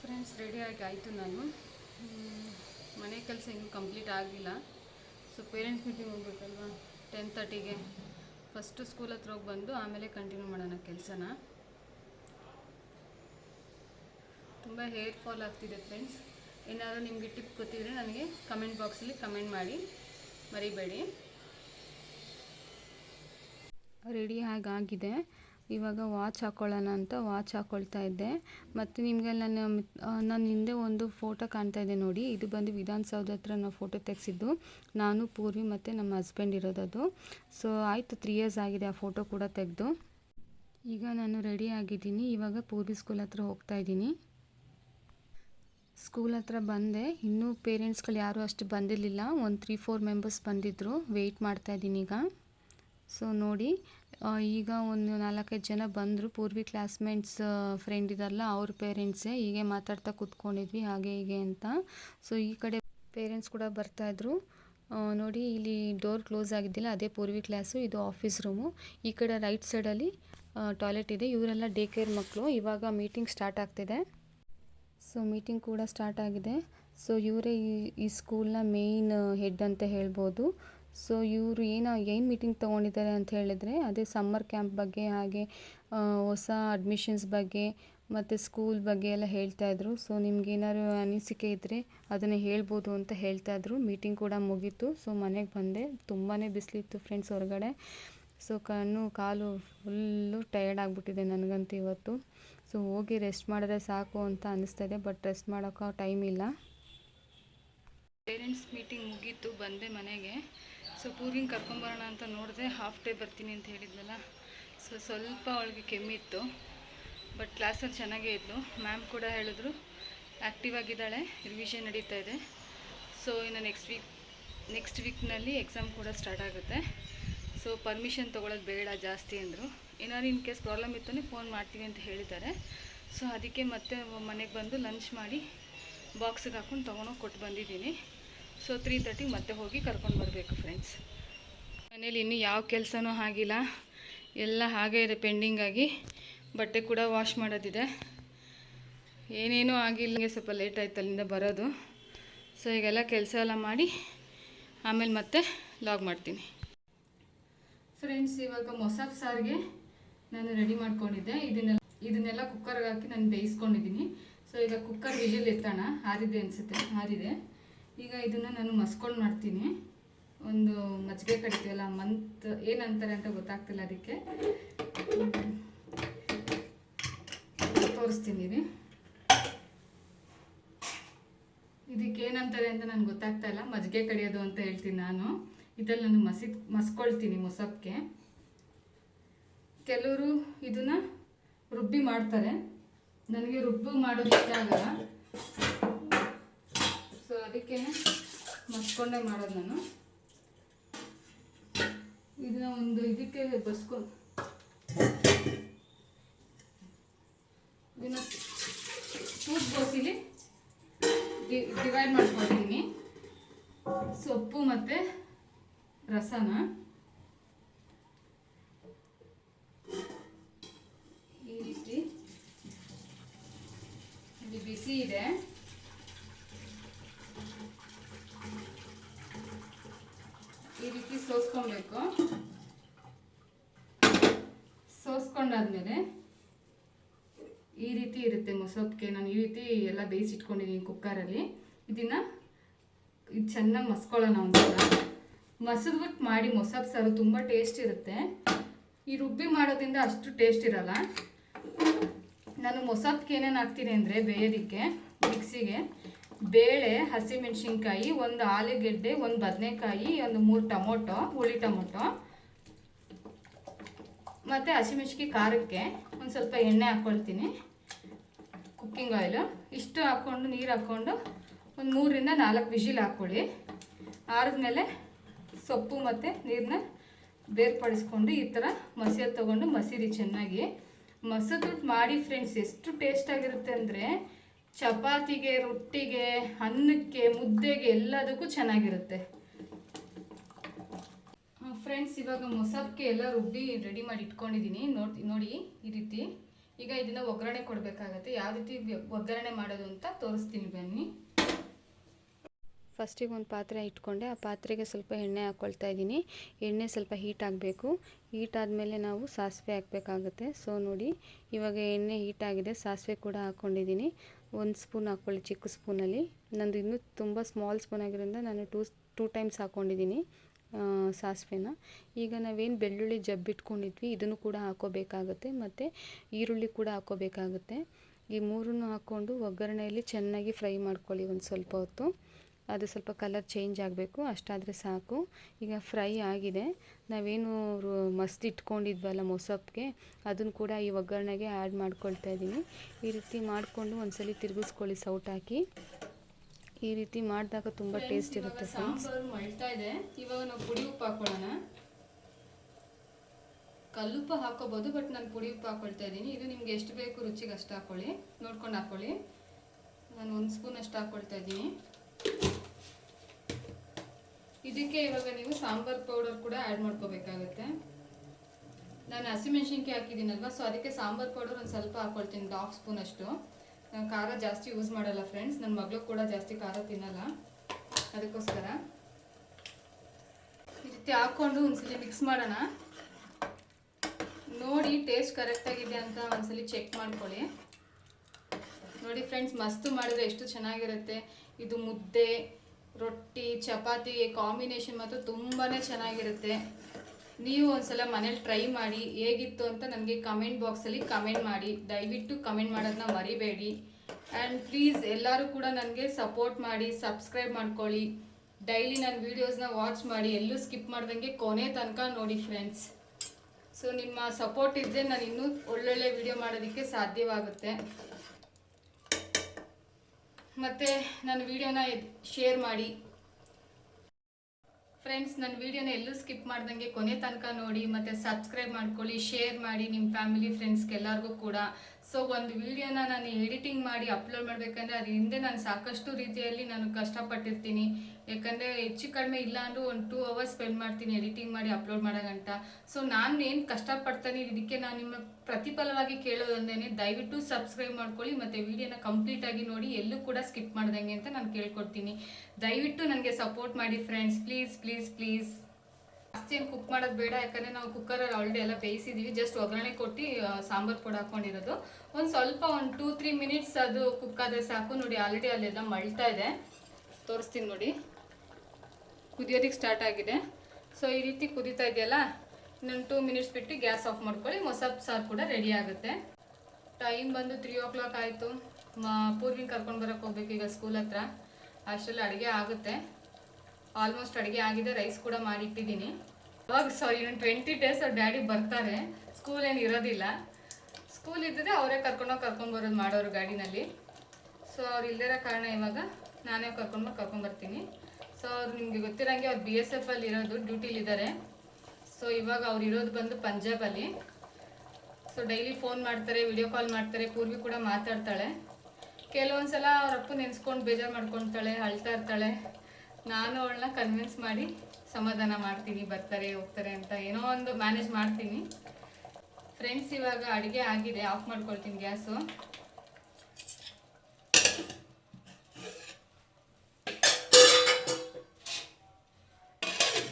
ಫ್ರೆಂಡ್ಸ್ ರೆಡಿಯಾಗಿ ಆಯಿತು ನಾನು. ಮನೆ ಕೆಲಸ ಇನ್ನೂ ಕಂಪ್ಲೀಟ್ ಆಗಿಲ್ಲ. ಸೊ, ಪೇರೆಂಟ್ಸ್ ಮೀಟಿಂಗ್ ಹೋಗ್ಬೇಕಲ್ವಾ? ಟೆನ್ ತರ್ಟಿಗೆ. ಫಸ್ಟು ಸ್ಕೂಲ್ ಹತ್ರ ಹೋಗಿ ಬಂದು ಆಮೇಲೆ ಕಂಟಿನ್ಯೂ ಮಾಡೋಣ ಕೆಲಸನ. ತುಂಬ ಹೇರ್ ಫಾಲ್ ಆಗ್ತಿದೆ ಫ್ರೆಂಡ್ಸ್. ಏನಾದರೂ ನಿಮಗೆ ಟಿಪ್ ಗೊತ್ತಿದ್ರೆ ನನಗೆ ಕಮೆಂಟ್ ಬಾಕ್ಸಲ್ಲಿ ಕಮೆಂಟ್ ಮಾಡಿ. ಮರಿಬೇಡಿ. ರೆಡಿ ಆಗಾಗಿದೆ ಇವಾಗ ವಾಚ್ ಹಾಕ್ಕೊಳ್ಳೋಣ ಅಂತ ವಾಚ್ ಹಾಕ್ಕೊಳ್ತಾ ಇದ್ದೆ. ಮತ್ತು ನಿಮಗೆ ನನ್ನ ನನ್ನ ಹಿಂದೆ ಒಂದು ಫೋಟೋ ಕಾಣ್ತಾ ಇದೆ ನೋಡಿ. ಇದು ಬಂದು ವಿಧಾನಸೌಧ ಹತ್ರ ನಾವು ಫೋಟೋ ತೆಗೆಸಿದ್ದು. ನಾನು, ಪೂರ್ವಿ ಮತ್ತು ನಮ್ಮ ಹಸ್ಬೆಂಡ್ ಇರೋದದು. ಸೊ ಆಯಿತು ತ್ರೀ ಇಯರ್ಸ್ ಆಗಿದೆ ಆ ಫೋಟೋ ಕೂಡ ತೆಗೆದು. ಈಗ ನಾನು ರೆಡಿ ಆಗಿದ್ದೀನಿ. ಇವಾಗ ಪೂರ್ವಿ ಸ್ಕೂಲ್ ಹತ್ರ ಹೋಗ್ತಾ ಇದ್ದೀನಿ. ಸ್ಕೂಲ್ ಹತ್ರ ಬಂದೆ. ಇನ್ನೂ ಪೇರೆಂಟ್ಸ್ಗಳು ಯಾರೂ ಅಷ್ಟು ಬಂದಿರಲಿಲ್ಲ. ಒಂದು ತ್ರೀ ಫೋರ್ ಮೆಂಬರ್ಸ್ ಬಂದಿದ್ದರು ವೆಯ್ಟ್ ಮಾಡ್ತಾಯಿದ್ದೀನಿ ಈಗ. ಸೊ ನೋಡಿ. ಈಗ ಒಂದು ನಾಲ್ಕೈದು ಜನ ಬಂದರು. ಪೂರ್ವಿ ಕ್ಲಾಸ್ಮೇಟ್ಸ್ ಫ್ರೆಂಡ್ ಇದಾರಲ್ಲ, ಅವ್ರ ಪೇರೆಂಟ್ಸೇ ಹೀಗೆ ಮಾತಾಡ್ತಾ ಕೂತ್ಕೊಂಡಿದ್ವಿ. ಹಾಗೆ, ಹೀಗೆ ಅಂತ. ಸೊ ಈ ಕಡೆ ಪೇರೆಂಟ್ಸ್ ಕೂಡ ಬರ್ತಾಯಿದ್ರು ನೋಡಿ, ಇಲ್ಲಿ ಡೋರ್ ಕ್ಲೋಸ್ ಆಗಿದ್ದಿಲ್ಲ. ಅದೇ ಪೂರ್ವಿ ಕ್ಲಾಸು ಇದು ಆಫೀಸ್ ರೂಮು ಈ ಕಡೆ ರೈಟ್ ಸೈಡಲ್ಲಿ ಟಾಯ್ಲೆಟ್ ಇದೆ. ಇವರೆಲ್ಲ ಡೇ ಕೇರ್ ಮಕ್ಕಳು ಇವಾಗ ಮೀಟಿಂಗ್ ಸ್ಟಾರ್ಟ್ ಆಗ್ತಿದೆ. ಸೊ ಮೀಟಿಂಗ್ ಕೂಡ ಸ್ಟಾರ್ಟ್ ಆಗಿದೆ. ಸೊ ಇವರೇ ಈ ಸ್ಕೂಲ್ನ ಮೇಯ್ನ್ ಹೆಡ್ ಅಂತ ಹೇಳ್ಬೋದು. ಸೊ ಇವರು ಏನು ಏನು ಮೀಟಿಂಗ್ ತೊಗೊಂಡಿದ್ದಾರೆ ಅಂತ ಹೇಳಿದರೆ, ಅದೇ ಸಮ್ಮರ್ ಕ್ಯಾಂಪ್ ಬಗ್ಗೆ, ಹಾಗೆ ಹೊಸ ಅಡ್ಮಿಷನ್ಸ್ ಬಗ್ಗೆ, ಮತ್ತು ಸ್ಕೂಲ್ ಬಗ್ಗೆ ಎಲ್ಲ ಹೇಳ್ತಾಯಿದ್ರು ಸೊ ನಿಮ್ಗೇನಾದ್ರು ಅನಿಸಿಕೆ ಇದ್ದರೆ ಅದನ್ನು ಹೇಳ್ಬೋದು ಅಂತ ಹೇಳ್ತಾಯಿದ್ರು ಮೀಟಿಂಗ್ ಕೂಡ ಮುಗೀತು. ಸೊ ಮನೆಗೆ ಬಂದೆ. ತುಂಬಾ ಬಿಸಿಲಿತ್ತು ಫ್ರೆಂಡ್ಸ್ ಹೊರಗಡೆ. ಸೊ ಕಣ್ಣು, ಕಾಲು ಫುಲ್ಲು ಟಯರ್ಡ್ ಆಗಿಬಿಟ್ಟಿದೆ ನನಗಂತೂ ಇವತ್ತು. ಸೊ ಹೋಗಿ ರೆಸ್ಟ್ ಮಾಡಿದ್ರೆ ಸಾಕು ಅಂತ ಅನ್ನಿಸ್ತಾ ಇದೆ ಬಟ್ ರೆಸ್ಟ್ ಮಾಡೋಕೆ ಟೈಮ್ ಇಲ್ಲ. ಪೇರೆಂಟ್ಸ್ ಮೀಟಿಂಗ್ ಮುಗೀತು, ಬಂದೆ ಮನೆಗೆ. ಸೊ ಪೂರ್ವಿನ ಕರ್ಕೊಂಬರೋಣ ಅಂತ ನೋಡಿದೆ ಹಾಫ್ ಡೇ ಬರ್ತೀನಿ ಅಂತ ಹೇಳಿದ್ನಲ್ಲ. ಸೊ ಸ್ವಲ್ಪ ಅವಳಿಗೆ ಕೆಮ್ಮಿತ್ತು ಬಟ್ ಕ್ಲಾಸಲ್ಲಿ ಚೆನ್ನಾಗೇ ಇದ್ಲು. ಮ್ಯಾಮ್ ಕೂಡ ಹೇಳಿದ್ರು ಆ್ಯಕ್ಟಿವ್ ಆಗಿದ್ದಾಳೆ ರಿವಿಷನ್ ನಡೀತಾ ಇದೆ. ಸೊ ಇನ್ನು ನೆಕ್ಸ್ಟ್ ವೀಕ್ ನೆಕ್ಸ್ಟ್ ವೀಕ್ನಲ್ಲಿ ಎಕ್ಸಾಮ್ ಕೂಡ ಸ್ಟಾರ್ಟ್ ಆಗುತ್ತೆ. ಸೊ ಪರ್ಮಿಷನ್ ತೊಗೊಳೋದು ಬೇಡ ಜಾಸ್ತಿ ಅಂದರು. ಏನಾದ್ರು ಇನ್ ಕೇಸ್ ಪ್ರಾಬ್ಲಮ್ ಇತ್ತು ಫೋನ್ ಮಾಡ್ತೀವಿ ಅಂತ ಹೇಳಿದ್ದಾರೆ. ಸೊ ಅದಕ್ಕೆ ಮತ್ತೆ ಮನೆಗೆ ಬಂದು ಲಂಚ್ ಮಾಡಿ ಬಾಕ್ಸಿಗೆ ಹಾಕೊಂಡು ತೊಗೊಂಡೋಗಿ ಕೊಟ್ಟು ಬಂದಿದ್ದೀನಿ. ಸೊ ತ್ರೀ ತರ್ಟಿಗೆ ಮತ್ತೆ ಹೋಗಿ ಕರ್ಕೊಂಡು ಬರಬೇಕು ಫ್ರೆಂಡ್ಸ್ ಮನೇಲಿ ಇನ್ನೂ ಯಾವ ಕೆಲಸನೂ ಆಗಿಲ್ಲ. ಎಲ್ಲ ಹಾಗೆ ಇದೆ ಪೆಂಡಿಂಗ್ ಆಗಿ. ಬಟ್ಟೆ ಕೂಡ ವಾಶ್ ಮಾಡೋದಿದೆ. ಏನೇನೂ ಆಗಿಲ್ಲ. ಸ್ವಲ್ಪ ಲೇಟ್ ಆಯ್ತು ಅಲ್ಲಿಂದ ಬರೋದು. ಸೊ ಈಗೆಲ್ಲ ಕೆಲಸ ಎಲ್ಲ ಮಾಡಿ ಆಮೇಲೆ ಮತ್ತೆ ಲಾಗ್ ಮಾಡ್ತೀನಿ. ಫ್ರೆಂಡ್ಸ್ ಇವಾಗ ಮೊಸಾಕ್ ಸಾರಿಗೆ ನಾನು ರೆಡಿ ಮಾಡ್ಕೊಂಡಿದ್ದೆ. ಇದನ್ನೆಲ್ಲ ಇದನ್ನೆಲ್ಲ ಕುಕ್ಕರ್ಗೆ ಹಾಕಿ ನಾನು ಬೇಯಿಸ್ಕೊಂಡಿದ್ದೀನಿ. ಸೊ ಈಗ ಕುಕ್ಕರ್ ವಿಜಿಲ್ ಎತ್ತೋಣ. ಹಾರಿದೆ ಅನಿಸುತ್ತೆ. ಹಾರಿದೆ ಈಗ ಇದನ್ನು ನಾನು ಮಸ್ಕೊಂಡು ಮಾಡ್ತೀನಿ. ಒಂದು ಮಜ್ಜಿಗೆ ಕಡಿತೀವಲ್ಲ ಮಂತ್ ಏನಂತಾರೆ ಅಂತ ಗೊತ್ತಾಗ್ತಿಲ್ಲ ಅದಕ್ಕೆ. ತೋರಿಸ್ತೀನಿ ಇದಕ್ಕೆ ಏನಂತಾರೆ ಅಂತ ನನಗೆ ಗೊತ್ತಾಗ್ತಾ ಇಲ್ಲ. ಮಜ್ಜಿಗೆ ಕಡಿಯೋದು ಅಂತ ಹೇಳ್ತೀನಿ ನಾನು. ಇದ್ರಲ್ಲಿ ನಾನು ಮಸಿ, ಮಸ್ಕೊಳ್ತೀನಿ ಮೊಸಪ್ಗೆ ಕೆಲವರು ಇದನ್ನ ರುಬ್ಬಿ ಮಾಡ್ತಾರೆ. ನನಗೆ ರುಬ್ಬು ಮಾಡೋದು ಇಷ್ಟ ಆಗಲ್ಲ. ಸೊ ಅದಕ್ಕೆ ಮಸ್ಕೊಂಡೇ ಮಾಡೋದು ನಾನು. ಇದನ್ನ ಒಂದು ಇದಕ್ಕೆ ಬಸ್ಕೊಂಡು. ಇದನ್ನ ಟೂತ್ ಬೋಸಿಲಿ ಡಿವೈಡ್ ಮಾಡ್ಕೊಂಡಿದ್ದೀನಿ ಸೊಪ್ಪು ಮತ್ತು ರಸನ ಈ ರೀತಿ ಇಲ್ಲಿ ಬಿಸಿ ಇದೆ ಈ ರೀತಿ ಸೋಸ್ಕೊಬೇಕು ಸೋಸ್ಕೊಂಡಾದ್ಮೇಲೆ ಈ ರೀತಿ ಮೊಸಪ್ಗೆ ನಾನು ಈ ರೀತಿ ಎಲ್ಲ ಬೇಯಿಸಿಟ್ಕೊಂಡಿದ್ದೀನಿ ಕುಕ್ಕರಲ್ಲಿ. ಇದನ್ನು ಇದು ಚೆನ್ನಾಗಿ ಮಸ್ಕೊಳ್ಳೋಣ ಒಂದ್ಸಲ. ಮಸದ್ಬಿಟ್ಟು ಮಾಡಿ ಮೊಸಪ್ ಸಾರು ತುಂಬ ಟೇಸ್ಟ್ ಇರುತ್ತೆ. ಈ ರುಬ್ಬಿ ಮಾಡೋದ್ರಿಂದ ಅಷ್ಟು ಟೇಸ್ಟ್ ಇರಲ್ಲ. ನಾನು ಮೊಸಪ್ಗೆ ಏನೇನು ಹಾಕ್ತೀನಿ ಅಂದರೆ ಬೇಯೋದಕ್ಕೆ, ಮಿಕ್ಸಿಗೆ ಬೇಳೆ, ಹಸಿಮೆಣ್ಸಿನ್ಕಾಯಿ, ಒಂದು ಆಲೂಗೆಡ್ಡೆ, ಒಂದು ಬದನೆಕಾಯಿ, ಒಂದು ಮೂರು ಟೊಮೊಟೊ, ಹುಳಿ ಟೊಮೊಟೊ. ಮತ್ತು ಹಸಿಮೆಣ್ಸಿಗೆ ಖಾರಕ್ಕೆ ಒಂದು ಸ್ವಲ್ಪ ಎಣ್ಣೆ ಹಾಕ್ಕೊಳ್ತೀನಿ ಕುಕ್ಕಿಂಗ್ ಆಯಿಲು. ಇಷ್ಟು ಹಾಕ್ಕೊಂಡು, ನೀರು ಹಾಕ್ಕೊಂಡು ಒಂದು ಮೂರರಿಂದ ನಾಲ್ಕು ವಿಜಿಲ್ ಹಾಕ್ಕೊಳ್ಳಿ. ಆರಿದ್ಮೇಲೆ ಸೊಪ್ಪು ಮತ್ತು ನೀರನ್ನ ಬೇರ್ಪಡಿಸ್ಕೊಂಡು ಈ ಥರ ಮಸಿಯ ತೊಗೊಂಡು ಮಸೀರಿ ಚೆನ್ನಾಗಿ ಮಸದುಟ್ಟು ಮಾಡಿ ಫ್ರೆಂಡ್ಸ್ ಎಷ್ಟು ಟೇಸ್ಟಾಗಿರುತ್ತೆ ಅಂದರೆ ಚಪಾತಿಗೆ, ರೊಟ್ಟಿಗೆ, ಅನ್ನಕ್ಕೆ, ಮುದ್ದೆಗೆ ಎಲ್ಲದಕ್ಕೂ ಚೆನ್ನಾಗಿರುತ್ತೆ. ಫ್ರೆಂಡ್ಸ್ ಇವಾಗ ಮೊಸಕ್ಕೆ ಎಲ್ಲ ರುಬ್ಬಿ ರೆಡಿ ಮಾಡಿ ಇಟ್ಕೊಂಡಿದ್ದೀನಿ ನೋಡಿ ನೋಡಿ ಈ ರೀತಿ. ಈಗ ಇದನ್ನ ಒಗ್ಗರಣೆ ಕೊಡಬೇಕಾಗತ್ತೆ. ಯಾವ ರೀತಿ ಒಗ್ಗರಣೆ ಮಾಡೋದು ಅಂತ ತೋರಿಸ್ತೀನಿ ಬನ್ನಿ. ಫಸ್ಟಿಗೆ ಒಂದು ಪಾತ್ರೆ ಇಟ್ಕೊಂಡೆ. ಆ ಪಾತ್ರೆಗೆ ಸ್ವಲ್ಪ ಎಣ್ಣೆ ಹಾಕ್ಕೊಳ್ತಾ ಇದ್ದೀನಿ. ಎಣ್ಣೆ ಸ್ವಲ್ಪ ಹೀಟ್ ಆಗಬೇಕು ಹೀಟ್ ಆದಮೇಲೆ ನಾವು ಸಾಸಿವೆ ಹಾಕಬೇಕಾಗುತ್ತೆ. ಸೊ ನೋಡಿ, ಇವಾಗ ಎಣ್ಣೆ ಹೀಟ್ ಆಗಿದೆ. ಸಾಸಿವೆ ಕೂಡ ಹಾಕ್ಕೊಂಡಿದ್ದೀನಿ ಒಂದು ಸ್ಪೂನ್ ಹಾಕ್ಕೊಳ್ಳಿ ಚಿಕ್ಕ ಸ್ಪೂನಲ್ಲಿ ನಂದು ಇನ್ನೂ ತುಂಬ ಸ್ಮಾಲ್ ಸ್ಪೂನ್ ಆಗಿರೋದ್ರಿಂದ ನಾನು ಟೂ ಟೂ ಟೈಮ್ಸ್ ಹಾಕ್ಕೊಂಡಿದ್ದೀನಿ ಸಾಸಿವೆನ. ಈಗ ನಾವೇನು ಬೆಳ್ಳುಳ್ಳಿ ಜಬ್ಬಿಟ್ಕೊಂಡಿದ್ವಿ, ಇದನ್ನು ಕೂಡ ಹಾಕೋಬೇಕಾಗುತ್ತೆ, ಮತ್ತು ಈರುಳ್ಳಿ ಕೂಡ ಹಾಕೋಬೇಕಾಗುತ್ತೆ. ಈ ಮೂರನ್ನು ಹಾಕ್ಕೊಂಡು ಒಗ್ಗರಣೆಯಲ್ಲಿ ಚೆನ್ನಾಗಿ ಫ್ರೈ ಮಾಡ್ಕೊಳ್ಳಿ ಒಂದು ಸ್ವಲ್ಪ ಹೊತ್ತು. ಅದು ಸ್ವಲ್ಪ ಕಲರ್ ಚೇಂಜ್ ಆಗಬೇಕು, ಅಷ್ಟಾದರೆ ಸಾಕು. ಈಗ ಫ್ರೈ ಆಗಿದೆ. ನಾವೇನು ಮಸ್ತ್ ಇಟ್ಕೊಂಡಿದ್ವಲ್ಲ ಮೊಸಪ್ಗೆ, ಅದನ್ನು ಕೂಡ ಈ ಒಗ್ಗರಣೆಗೆ ಆ್ಯಡ್ ಮಾಡ್ಕೊಳ್ತಾ ಇದ್ದೀನಿ ಈ ರೀತಿ ಮಾಡಿಕೊಂಡು ಒಂದ್ಸಲಿ ತಿರುಗಿಸ್ಕೊಳ್ಳಿ, ಸೌಟ್ ಹಾಕಿ. ಈ ರೀತಿ ಮಾಡಿದಾಗ ತುಂಬ ಟೇಸ್ಟ್ ಇರುತ್ತೆ ಸಾಂಬಾರು ಮಳ್ತಾ ಇದೆ. ಇವಾಗ ನಾವು ಪುಡಿ ಉಪ್ಪು ಹಾಕೊಳ್ಳೋಣ. ಕಲ್ಲುಪ್ಪು ಹಾಕೋಬೋದು ಬಟ್ ನಾನು ಪುಡಿ ಉಪ್ಪು ಹಾಕೊಳ್ತಾ ಇದ್ದೀನಿ. ಇದು ನಿಮ್ಗೆ ಎಷ್ಟು ಬೇಕು ರುಚಿಗೆ ಅಷ್ಟು ಹಾಕೊಳ್ಳಿ. ನೋಡ್ಕೊಂಡು ಹಾಕೊಳ್ಳಿ. ನಾನು ಒಂದು ಸ್ಪೂನ್ ಅಷ್ಟು ಹಾಕೊಳ್ತಾ ಇದ್ದೀನಿ. ಇದಕ್ಕೆ ಇವಾಗ ನೀವು ಸಾಂಬಾರ್ ಪೌಡರ್ ಕೂಡ ಆ್ಯಡ್ ಮಾಡ್ಕೋಬೇಕಾಗತ್ತೆ. ನಾನು ಹಸಿಮೆಣ್ಸಿನ್ಕಾಯಿ ಹಾಕಿದ್ದೀನಲ್ವ ಸೊ ಅದಕ್ಕೆ ಸಾಂಬಾರ್ ಪೌಡರ್ ಒಂದು ಸ್ವಲ್ಪ ಹಾಕೊಳ್ತೀನಿ ಒಂದು ಹಾಫ್ ಸ್ಪೂನ್ ಅಷ್ಟು. ನಾನು ಖಾರ ಜಾಸ್ತಿ ಯೂಸ್ ಮಾಡಲ್ಲ ಫ್ರೆಂಡ್ಸ್ ನನ್ನ ಮಗಳು ಕೂಡ ಜಾಸ್ತಿ ಖಾರ ತಿನ್ನಲ್ಲ. ಅದಕ್ಕೋಸ್ಕರ ಈ ರೀತಿ ಹಾಕ್ಕೊಂಡು ಒಂದ್ಸಲಿ ಮಿಕ್ಸ್ ಮಾಡೋಣ. ನೋಡಿ ಟೇಸ್ಟ್ ಕರೆಕ್ಟಾಗಿದೆ ಅಂತ ಒಂದ್ಸಲಿ ಚೆಕ್ ಮಾಡ್ಕೊಳ್ಳಿ. ನೋಡಿ ಫ್ರೆಂಡ್ಸ್ ಮಸ್ತು ಮಾಡಿದ್ರೆ ಎಷ್ಟು ಚೆನ್ನಾಗಿರುತ್ತೆ. ಇದು ಮುದ್ದೆ, ರೊಟ್ಟಿ, ಚಪಾತಿ ಕಾಂಬಿನೇಷನ್ ಮಾತ್ರ ತುಂಬಾ ಚೆನ್ನಾಗಿರುತ್ತೆ. ನೀವು ಒಂದ್ಸಲ ಮನೇಲಿ ಟ್ರೈ ಮಾಡಿ ಹೇಗಿತ್ತು ಅಂತ ನನಗೆ ಕಮೆಂಟ್ ಬಾಕ್ಸಲ್ಲಿ ಕಮೆಂಟ್ ಮಾಡಿ. ದಯವಿಟ್ಟು ಕಮೆಂಟ್ ಮಾಡೋದನ್ನ ಮರಿಬೇಡಿ. ಆ್ಯಂಡ್ ಪ್ಲೀಸ್ ಎಲ್ಲರೂ ಕೂಡ ನನಗೆ ಸಪೋರ್ಟ್ ಮಾಡಿ ಸಬ್ಸ್ಕ್ರೈಬ್ ಮಾಡ್ಕೊಳ್ಳಿ. ಡೈಲಿ ನನ್ನ ವೀಡಿಯೋಸ್ನ ವಾಚ್ ಮಾಡಿ. ಎಲ್ಲೂ ಸ್ಕಿಪ್ ಮಾಡ್ದಂಗೆ ಕೊನೆ ತನಕ ನೋಡಿ ಫ್ರೆಂಡ್ಸ್ ಸೊ ನಿಮ್ಮ ಸಪೋರ್ಟ್ ಇದ್ದರೆ ನಾನು ಇನ್ನೂ ಒಳ್ಳೊಳ್ಳೆ ವಿಡಿಯೋ ಮಾಡೋದಕ್ಕೆ ಸಾಧ್ಯವಾಗುತ್ತೆ. ಮತ್ತು ನನ್ನ ವಿಡಿಯೋನ ಶೇರ್ ಮಾಡಿ. ಫ್ರೆಂಡ್ಸ್ ನನ್ನ ವಿಡಿಯೋನ ಎಲ್ಲೂ ಸ್ಕಿಪ್ ಮಾಡ್ದಂಗೆ ಕೊನೆ ತನಕ ನೋಡಿ ಮತ್ತು ಸಬ್ಸ್ಕ್ರೈಬ್ ಮಾಡ್ಕೊಳ್ಳಿ ಶೇರ್ ಮಾಡಿ ನಿಮ್ಮ ಫ್ಯಾಮಿಲಿ ಫ್ರೆಂಡ್ಸ್ಗೆ ಎಲ್ಲರಿಗೂ ಕೂಡ. ಸೊ ಒಂದು ವಿಡಿಯೋನ ನಾನು ಎಡಿಟಿಂಗ್ ಮಾಡಿ ಅಪ್ಲೋಡ್ ಮಾಡಬೇಕಂದ್ರೆ ಅದ್ರ ಹಿಂದೆ ನಾನು ಸಾಕಷ್ಟು ರೀತಿಯಲ್ಲಿ ನಾನು ಕಷ್ಟಪಟ್ಟಿರ್ತೀನಿ. ಯಾಕಂದರೆ ಹೆಚ್ಚು ಕಡಿಮೆ ಇಲ್ಲ ಅಂದರೂ ಒಂದು ಟೂ ಅವರ್ಸ್ ಸ್ಪೆಂಡ್ ಮಾಡ್ತೀನಿ ಎಡಿಟಿಂಗ್ ಮಾಡಿ ಅಪ್ಲೋಡ್ ಮಾಡೋಗಂಟ ಸೊ ನಾನು ಏನು ಕಷ್ಟಪಡ್ತೀನಿ ಇದಕ್ಕೆ ನಾನು ನಿಮ್ಮ ಪ್ರತಿಫಲವಾಗಿ ಕೇಳೋದಂದೇನೆ ದಯವಿಟ್ಟು ಸಬ್ಸ್ಕ್ರೈಬ್ ಮಾಡ್ಕೊಳ್ಳಿ ಮತ್ತು ವಿಡಿಯೋನ ಕಂಪ್ಲೀಟಾಗಿ ನೋಡಿ ಎಲ್ಲೂ ಕೂಡ ಸ್ಕಿಪ್ ಮಾಡ್ದಂಗೆ ಅಂತ ನಾನು ಕೇಳ್ಕೊಡ್ತೀನಿ. ದಯವಿಟ್ಟು ನನಗೆ ಸಪೋರ್ಟ್ ಮಾಡಿ ಫ್ರೆಂಡ್ಸ್ ಪ್ಲೀಸ್ ಪ್ಲೀಸ್ ಪ್ಲೀಸ್ ಜಾಸ್ತಿ ಏನು ಕುಕ್ ಮಾಡೋದು ಬೇಡ, ಯಾಕಂದರೆ ನಾವು ಕುಕ್ಕರಲ್ಲಿ ಆಲ್ರೆಡಿ ಎಲ್ಲ ಬೇಯಿಸಿದ್ದೀವಿ ಜಸ್ಟ್ ಒಗ್ಗರಣೆ ಕೊಟ್ಟು ಸಾಂಬಾರು ಪುಡಿ ಹಾಕ್ಕೊಂಡಿರೋದು ಒಂದು ಸ್ವಲ್ಪ ಒಂದು ಟೂ ತ್ರೀ ಮಿನಿಟ್ಸ್ ಅದು ಕುಕ್ ಆದರೆ ಸಾಕು. ನೋಡಿ ಆಲ್ರೆಡಿ ಅಲ್ಲೆಲ್ಲ ಮಳ್ತಾ ಇದೆ. ತೋರಿಸ್ತೀನಿ ನೋಡಿ. ಕುದಿಯೋದಕ್ಕೆ ಸ್ಟಾರ್ಟ್ ಆಗಿದೆ. ಸೊ ಈ ರೀತಿ ಕುದೀತಾ ಇದೆಯಲ್ಲ, ಇನ್ನೊಂದು ಟೂ ಮಿನಿಟ್ಸ್ ಬಿಟ್ಟು ಗ್ಯಾಸ್ ಆಫ್ ಮಾಡ್ಕೊಳ್ಳಿ. ಮೊಸಪ್ ಸಾರು ಕೂಡ ರೆಡಿ ಆಗುತ್ತೆ. ಟೈಮ್ ಬಂದು ತ್ರೀ ಓ ಕ್ಲಾಕ್ ಆಯಿತು ಪೂರ್ವಿನ ಕರ್ಕೊಂಡು ಬರೋಕ್ಕೆ ಹೋಗ್ಬೇಕು ಈಗ ಸ್ಕೂಲ್ ಹತ್ರ. ಅಷ್ಟರಲ್ಲಿ ಅಡುಗೆ ಆಗುತ್ತೆ. ಆಲ್ಮೋಸ್ಟ್ ಅಡುಗೆ ಆಗಿದೆ ರೈಸ್ ಕೂಡ ಮಾಡಿಟ್ಟಿದ್ದೀನಿ. ಅವಾಗ ಸಾರಿ ಇನ್ನೊಂದು ಟ್ವೆಂಟಿ ಡೇಸ್ ಅವ್ರ ಡ್ಯಾಡಿ ಬರ್ತಾರೆ ಸ್ಕೂಲ್ ಏನು ಇರೋದಿಲ್ಲ. ಸ್ಕೂಲ್ ಇದ್ದರೆ ಅವರೇ ಕರ್ಕೊಂಡೋಗಿ ಕರ್ಕೊಂಡ್ಬರೋದು ಮಾಡೋರು ಗಾಡಿನಲ್ಲಿ. ಸೊ ಅವ್ರು ಇಲ್ಲದಿರೋ ಕಾರಣ ಇವಾಗ ನಾನೇ ಕರ್ಕೊಂಡ್ಬಂದು ಕರ್ಕೊಂಡ್ಬರ್ತೀನಿ ಸೊ ಅವ್ರು ನಿಮಗೆ ಗೊತ್ತಿರೋಂಗೆ ಅವ್ರು ಬಿ ಎಸ್ ಎಫ್ ಅಲ್ಲಿ ಇರೋದು ಡ್ಯೂಟಿಲಿದ್ದಾರೆ ಸೊ ಇವಾಗ ಅವ್ರು ಇರೋದು ಬಂದು ಪಂಜಾಬಲ್ಲಿ ಸೊ ಡೈಲಿ ಫೋನ್ ಮಾಡ್ತಾರೆ ವಿಡಿಯೋ ಕಾಲ್ ಮಾಡ್ತಾರೆ, ಪೂರ್ವಿ ಕೂಡ ಮಾತಾಡ್ತಾಳೆ. ಕೆಲವೊಂದ್ಸಲ ಅವ್ರ ಅಪ್ಪ ನೆನೆಸ್ಕೊಂಡು ಬೇಜಾರು ಮಾಡ್ಕೊತಾಳೆ, ಅಳ್ತಾ ಇರ್ತಾಳೆ. ನಾನು ಅವಳನ್ನ ಕನ್ವಿನ್ಸ್ ಮಾಡಿ ಸಮಾಧಾನ ಮಾಡ್ತೀನಿ, ಬರ್ತಾರೆ, ಹೋಗ್ತಾರೆ ಅಂತ ಏನೋ ಒಂದು ಮ್ಯಾನೇಜ್ ಮಾಡ್ತೀನಿ. ಫ್ರೆಂಡ್ಸ್ ಇವಾಗ ಅಡುಗೆ ಆಗಿದೆ ಆಫ್ ಮಾಡ್ಕೊಳ್ತೀನಿ ಗ್ಯಾಸು.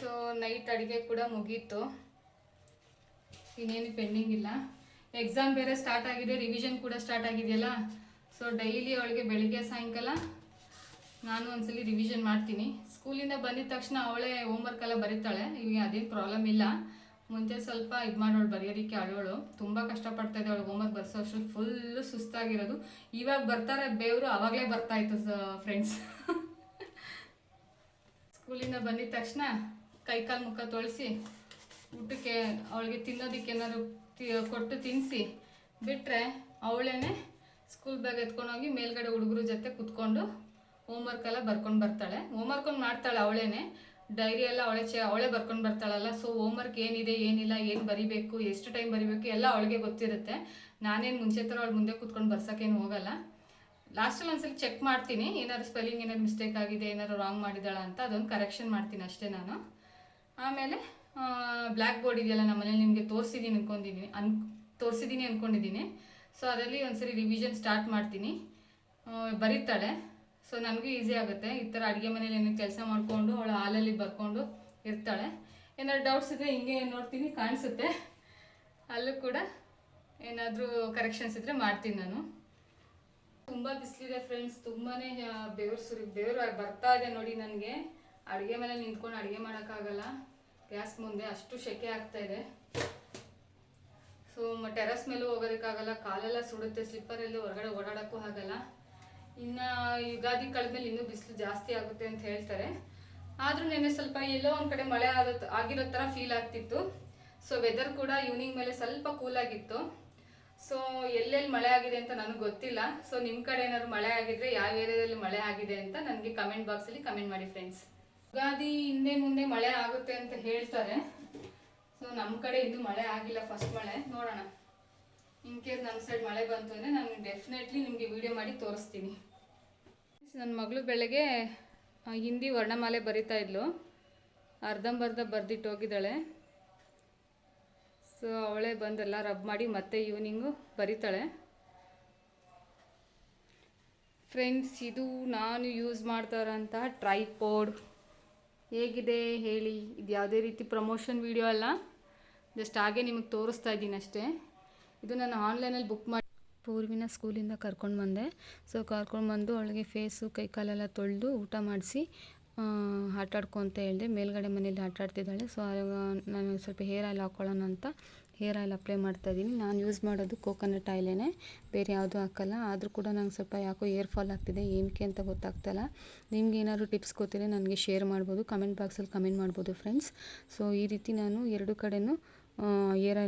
ಸೊ ನೈಟ್ ಅಡುಗೆ ಕೂಡ ಮುಗೀತು. ಇನ್ನೇನು ಪೆಂಡಿಂಗ್ ಇಲ್ಲ. ಎಕ್ಸಾಮ್ ಬೇರೆ ಸ್ಟಾರ್ಟ್ ಆಗಿದೆ ರಿವಿಷನ್ ಕೂಡ ಸ್ಟಾರ್ಟ್ ಆಗಿದೆಯಲ್ಲ? ಸೊ ಡೈಲಿ ಅವಳಿಗೆ ಬೆಳಿಗ್ಗೆ ಸಾಯಂಕಾಲ ನಾನು ಒಂದ್ಸಲಿ ರಿವಿಷನ್ ಮಾಡ್ತೀನಿ. ಸ್ಕೂಲಿಂದ ಬಂದಿದ ತಕ್ಷಣ ಅವಳೇ ಹೋಮ್ವರ್ಕ್ ಎಲ್ಲ ಬರೀತಾಳೆ. ಈಗ ಅದೇನು ಪ್ರಾಬ್ಲಮ್ ಇಲ್ಲ. ಮುಂಚೆ ಸ್ವಲ್ಪ ಇದು ಮಾಡೋಳು, ಬರೆಯೋದಕ್ಕೆ ಅಳೋಳು. ತುಂಬ ಕಷ್ಟಪಡ್ತಾ ಇದೆ ಅವಳು ಹೋಮ್ವರ್ಕ್ ಬರ್ಸೋ ಅಷ್ಟು ಫುಲ್ಲು ಸುಸ್ತಾಗಿರೋದು. ಇವಾಗ ಬರ್ತಾರೆ ಬೇವರು, ಅವಾಗಲೇ ಬರ್ತಾ ಇತ್ತು ಫ್ರೆಂಡ್ಸ್ ಸ್ಕೂಲಿಂದ ಬಂದಿದ ತಕ್ಷಣ ಕೈಕಾಲು ಮುಖ ತೊಳಸಿ, ಊಟಕ್ಕೆ, ಅವಳಿಗೆ ತಿನ್ನೋದಕ್ಕೆ ಏನಾದ್ರು ಕೊಟ್ಟು ತಿನ್ನಿಸಿ ಬಿಟ್ಟರೆ ಅವಳೇನೆ ಸ್ಕೂಲ್ ಬ್ಯಾಗ್ ಎತ್ಕೊಂಡೋಗಿ ಮೇಲ್ಗಡೆ ಹುಡುಗರು ಜೊತೆ ಕುತ್ಕೊಂಡು ಹೋಮ್ವರ್ಕ್ ಎಲ್ಲ ಬರ್ಕೊಂಡು ಬರ್ತಾಳೆ. ಹೋಮ್ವರ್ಕ್ ಒಂದು ಮಾಡ್ತಾಳೆ ಅವಳೇನೆ. ಡೈರಿ ಎಲ್ಲ ಅವಳೆ ಚೆ, ಅವಳೇ ಬರ್ಕೊಂಡು ಬರ್ತಾಳಲ್ಲ. ಸೊ ಹೋಮ್ವರ್ಕ್ ಏನಿದೆ, ಏನಿಲ್ಲ, ಏನು ಬರಿಬೇಕು, ಎಷ್ಟು ಟೈಮ್ ಬರಿಬೇಕು ಎಲ್ಲ ಅವಳಿಗೆ ಗೊತ್ತಿರುತ್ತೆ. ನಾನೇನು ಮುಂಚೆ ಥರ ಅವಳು ಮುಂದೆ ಕುತ್ಕೊಂಡು ಬರ್ಸೋಕ್ಕೇನು ಹೋಗಲ್ಲ. ಲಾಸ್ಟಲ್ಲಿ ಒಂದ್ಸಲ ಚೆಕ್ ಮಾಡ್ತೀನಿ. ಏನಾದ್ರು ಸ್ಪೆಲ್ಲಿಂಗ್ ಏನಾದ್ರು ಮಿಸ್ಟೇಕ್ ಆಗಿದೆ, ಏನಾದ್ರು ರಾಂಗ್ ಮಾಡಿದಾಳ ಅಂತ ಅದೊಂದು ಕರೆಕ್ಷನ್ ಮಾಡ್ತೀನಿ ಅಷ್ಟೇ ನಾನು. ಆಮೇಲೆ ಬ್ಲ್ಯಾಕ್ ಬೋರ್ಡ್ ಇದೆಯಲ್ಲ ನಮ್ಮ ಮನೇಲಿ ನಿಮಗೆ ತೋರಿಸಿದ್ದೀನಿ ಅನ್ಕೊಂಡಿದ್ದೀನಿ ಅನ್ ತೋರಿಸಿದ್ದೀನಿ ಅಂದ್ಕೊಂಡಿದ್ದೀನಿ ಸೊ ಅದರಲ್ಲಿ ಒಂದ್ಸರಿ ರಿವಿಷನ್ ಸ್ಟಾರ್ಟ್ ಮಾಡ್ತೀನಿ. ಬರೀತಾಳೆ. ಸೊ ನನಗೂ ಈಸಿ ಆಗುತ್ತೆ. ಈ ಥರ ಅಡುಗೆ ಮನೇಲಿ ಏನೋ ಕೆಲಸ ಮಾಡಿಕೊಂಡು ಅವಳು ಹಾಲಲ್ಲಿ ಬರ್ಕೊಂಡು ಇರ್ತಾಳೆ. ಏನಾದ್ರು ಡೌಟ್ಸ್ ಇದ್ದರೆ ಹಿಂಗೆ ನೋಡ್ತೀನಿ, ಕಾಣಿಸುತ್ತೆ. ಅಲ್ಲೂ ಕೂಡ ಏನಾದರೂ ಕರೆಕ್ಷನ್ಸ್ ಇದ್ದರೆ ಮಾಡ್ತೀನಿ ನಾನು. ತುಂಬ ಬಿಸಿಲಿದೆ ಫ್ರೆಂಡ್ಸ್ ತುಂಬಾ ಬೆವರು ಸುರಿ, ಬೆವರು ಬರ್ತಾ ಇದೆ ನೋಡಿ ನನಗೆ. ಅಡುಗೆ ಮೇಲೆ ನಿಂತ್ಕೊಂಡು ಅಡುಗೆ ಮಾಡೋಕ್ಕಾಗಲ್ಲ. ಗ್ಯಾಸ್ ಮುಂದೆ ಅಷ್ಟು ಸೆಕೆ ಆಗ್ತಾ ಇದೆ. ಸೊ ಟೆರಸ್ ಮೇಲೂ ಹೋಗೋದಕ್ಕಾಗಲ್ಲ. ಕಾಲೆಲ್ಲ ಸುಡುತ್ತೆ. ಸ್ಲಿಪ್ಪರಲ್ಲಿ ಹೊರಗಡೆ ಓಡಾಡೋಕ್ಕೂ ಆಗಲ್ಲ. ಇನ್ನು ಯುಗಾದಿ ಕಳೆದ್ಮೇಲೆ ಇನ್ನೂ ಬಿಸಿಲು ಜಾಸ್ತಿ ಆಗುತ್ತೆ ಅಂತ ಹೇಳ್ತಾರೆ. ಆದರೂ ನೆನ್ನೆ ಸ್ವಲ್ಪ ಎಲ್ಲೋ ಒಂದು ಕಡೆ ಮಳೆ ಆಗೋ ಆಗಿರೋ ಥರ ಫೀಲ್ ಆಗ್ತಿತ್ತು. ಸೊ ವೆದರ್ ಕೂಡ ಈವ್ನಿಂಗ್ ಮೇಲೆ ಸ್ವಲ್ಪ ಕೂಲ್ ಆಗಿತ್ತು. ಸೊ ಎಲ್ಲೆಲ್ಲಿ ಮಳೆ ಆಗಿದೆ ಅಂತ ನನಗೆ ಗೊತ್ತಿಲ್ಲ. ಸೊ ನಿಮ್ಮ ಕಡೆ ಏನಾದ್ರು ಮಳೆ ಆಗಿದ್ರೆ ಯಾವ ಏರಿಯಾದಲ್ಲಿ ಮಳೆ ಆಗಿದೆ ಅಂತ ನನಗೆ ಕಮೆಂಟ್ ಬಾಕ್ಸಲ್ಲಿ ಕಮೆಂಟ್ ಮಾಡಿ ಫ್ರೆಂಡ್ಸ್ ಯುಗಾದಿ ಹಿಂದೆ ಮುಂದೆ ಮಳೆ ಆಗುತ್ತೆ ಅಂತ ಹೇಳ್ತಾರೆ. ಸೊ ನಮ್ಮ ಕಡೆ ಇನ್ನೂ ಮಳೆ ಆಗಿಲ್ಲ ಫಸ್ಟ್ ಮಳೆ. ನೋಡೋಣ. ಇನ್ ಕೇಸ್ ನಮ್ಮ ಸೈಡ್ ಮಳೆ ಬಂತು ಅಂದರೆ ನಾನು ಡೆಫಿನೆಟ್ಲಿ ನಿಮಗೆ ವಿಡಿಯೋ ಮಾಡಿ ತೋರಿಸ್ತೀನಿ. ನನ್ನ ಮಗಳು ಬೆಳಗ್ಗೆ ಹಿಂದಿ ವರ್ಣಮಾಲೆ ಬರಿತಾ ಇದ್ಲು. ಅರ್ಧಂಬರ್ಧ ಬರೆದಿಟ್ಟು ಹೋಗಿದ್ದಾಳೆ. ಸೊ ಅವಳೇ ಬಂದೆಲ್ಲ ರಬ್ ಮಾಡಿ ಮತ್ತೆ ಈವ್ನಿಂಗು ಬರಿತಾಳೆ. ಫ್ರೆಂಡ್ಸ್ ಇದು ನಾನು ಯೂಸ್ ಮಾಡ್ತಾ ಇರೋಂತಹ ಟ್ರೈಪೋಡ್ ಹೇಗಿದೆ ಹೇಳಿ? ಇದು ಯಾವುದೇ ರೀತಿ ಪ್ರಮೋಷನ್ ವಿಡಿಯೋ ಅಲ್ಲ. ಜಸ್ಟ್ ಹಾಗೆ ನಿಮಗೆ ತೋರಿಸ್ತಾ ಇದ್ದೀನಿ ಅಷ್ಟೇ. ಇದು ನಾನು ಆನ್ಲೈನಲ್ಲಿ ಬುಕ್ ಮಾಡಿ ಪೂರ್ವಿನ ಸ್ಕೂಲಿಂದ ಕರ್ಕೊಂಡು ಬಂದೆ. ಸೊ ಕರ್ಕೊಂಡು ಬಂದು ಅವಳಿಗೆ ಫೇಸು, ಕೈ ಕಾಲೆಲ್ಲ ತೊಳೆದು ಊಟ ಮಾಡಿಸಿ ಆಟ ಅಂತ ಹೇಳಿದೆ. ಮೇಲ್ಗಡೆ ಮನೇಲಿ ಆಟ ಆಡ್ತಿದ್ದಾಳೆ ಸೊ ನಾನು ಸ್ವಲ್ಪ ಹೇರ್ ಆಯಿಲ್ ಹಾಕ್ಕೊಳ್ಳೋಣ ಅಂತ ಹೇರ್ ಆಯಿಲ್ ಅಪ್ಲೈ ಮಾಡ್ತಾ ಇದ್ದೀನಿ. ನಾನು ಯೂಸ್ ಮಾಡೋದು ಕೋಕೋನಟ್ ಆಯಿಲೇನೆ. ಬೇರೆ ಯಾವುದೂ ಹಾಕಲ್ಲ. ಆದರೂ ಕೂಡ ನಂಗೆ ಸ್ವಲ್ಪ ಯಾಕೋ ಏರ್ ಫಾಲ್ ಆಗ್ತಿದೆ, ಏನಕ್ಕೆ ಅಂತ ಗೊತ್ತಾಗ್ತಲ್ಲ. ನಿಮ್ಗೆ ಏನಾದರೂ ಟಿಪ್ಸ್ ಗೊತ್ತಿದ್ರೆ ನನಗೆ ಶೇರ್ ಮಾಡ್ಬೋದು. ಕಮೆಂಟ್ ಬಾಕ್ಸಲ್ಲಿ ಕಮೆಂಟ್ ಮಾಡ್ಬೋದು, ಫ್ರೆಂಡ್ಸ್. ಸೊ ಈ ರೀತಿ ನಾನು ಎರಡು ಕಡೆನೂ ಏರ್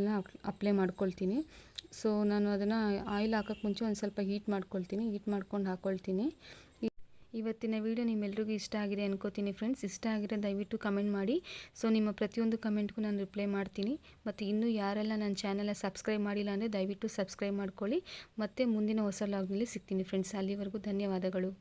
ಅಪ್ಲೈ ಮಾಡ್ಕೊಳ್ತೀನಿ. ಸೊ ನಾನು ಅದನ್ನು ಆಯಿಲ್ ಹಾಕೋಕ್ಕೆ ಮುಂಚೆ ಒಂದು ಸ್ವಲ್ಪ ಹೀಟ್ ಮಾಡ್ಕೊಳ್ತೀನಿ. ಹೀಟ್ ಮಾಡ್ಕೊಂಡು ಹಾಕ್ಕೊಳ್ತೀನಿ ಇವತ್ತಿನ ವಿಡಿಯೋ ನಿಮ್ಮೆಲ್ರಿಗೂ ಇಷ್ಟ ಆಗಿದೆ ಅನ್ಕೋತೀನಿ ಫ್ರೆಂಡ್ಸ್ ಇಷ್ಟ ಆಗಿದೆ ದಯವಿಟ್ಟು ಕಮೆಂಟ್ ಮಾಡಿ. ಸೊ ನಿಮ್ಮ ಪ್ರತಿಯೊಂದು ಕಮೆಂಟ್ಗೂ ನಾನು ರಿಪ್ಲೈ ಮಾಡ್ತೀನಿ. ಮತ್ತು ಇನ್ನೂ ಯಾರೆಲ್ಲ ನನ್ನ ಚಾನಲ್ನ ಸಬ್ಸ್ಕ್ರೈಬ್ ಮಾಡಿಲ್ಲ ಅಂದರೆ ದಯವಿಟ್ಟು ಸಬ್ಸ್ಕ್ರೈಬ್ ಮಾಡ್ಕೊಳ್ಳಿ. ಮತ್ತು ಮುಂದಿನ ಹೊಸ ಲಾಗ್ನಲ್ಲಿ ಸಿಗ್ತೀನಿ ಫ್ರೆಂಡ್ಸ್ ಅಲ್ಲಿವರೆಗೂ ಧನ್ಯವಾದಗಳು.